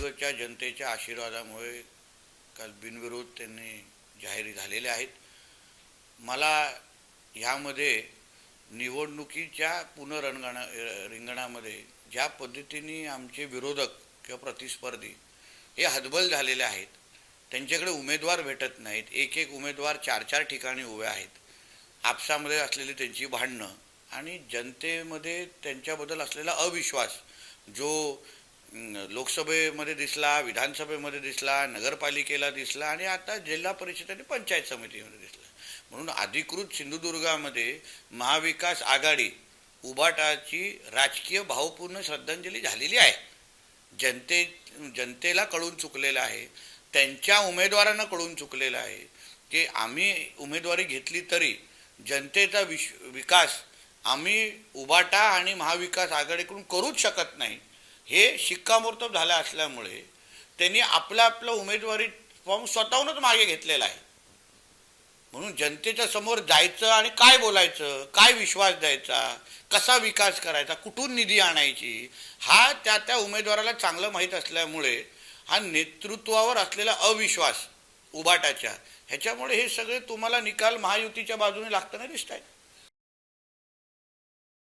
महाराष्ट्राच्या जनतेच्या आशीर्वादामुळे काल बिनविरोध त्यांनी जाहीर झालेले आहेत. मला ह्यामध्ये निवडणुकीच्या पुनरणगणा रिंगणामध्ये ज्या पद्धतीने आमचे विरोधक किंवा प्रतिस्पर्धी हे हतबल झालेले आहेत त्यांच्याकडे उमेदवार भेटत नाहीत. एक एक उमेदवार चार चार ठिकाणी उभे आहेत. आपसामध्ये असलेली त्यांची भांडणं आणि जनतेमध्ये त्यांच्याबद्दल असलेला अविश्वास जो लोकसभेमध्ये दिसला विधानसभेमध्ये दिसला नगरपालिकेला दिसला आणि आता जिल्हा परिषद आणि पंचायत समितीमध्ये दिसला. म्हणून अधिकृत सिंधुदुर्गामध्ये महाविकास आघाडी उभाटाची राजकीय भावपूर्ण श्रद्धांजली झालेली आहे. जनते जनतेला कळून चुकलेलं आहे. त्यांच्या उमेदवारांना कळून चुकलेलं आहे की आम्ही उमेदवारी घेतली तरी जनतेचा विश विकास आम्ही उबाटा आणि महाविकास आघाडीकडून करूच शकत नाही. हे शिक्कामोर्तब झालं असल्यामुळे त्यांनी आपला आपला उमेदवारी फॉर्म स्वतःहूनच मागे घेतलेला आहे. म्हणून जनतेच्या समोर जायचं आणि काय बोलायचं काय विश्वास द्यायचा कसा विकास करायचा कुठून निधी आणायची हा त्या त्या उमेदवाराला चांगलं माहीत असल्यामुळे हा नेतृत्वावर असलेला अविश्वास उबाटाच्या ह्याच्यामुळे हे सगळे तुम्हाला निकाल महायुतीच्या बाजूने लागताना दिसत आहेत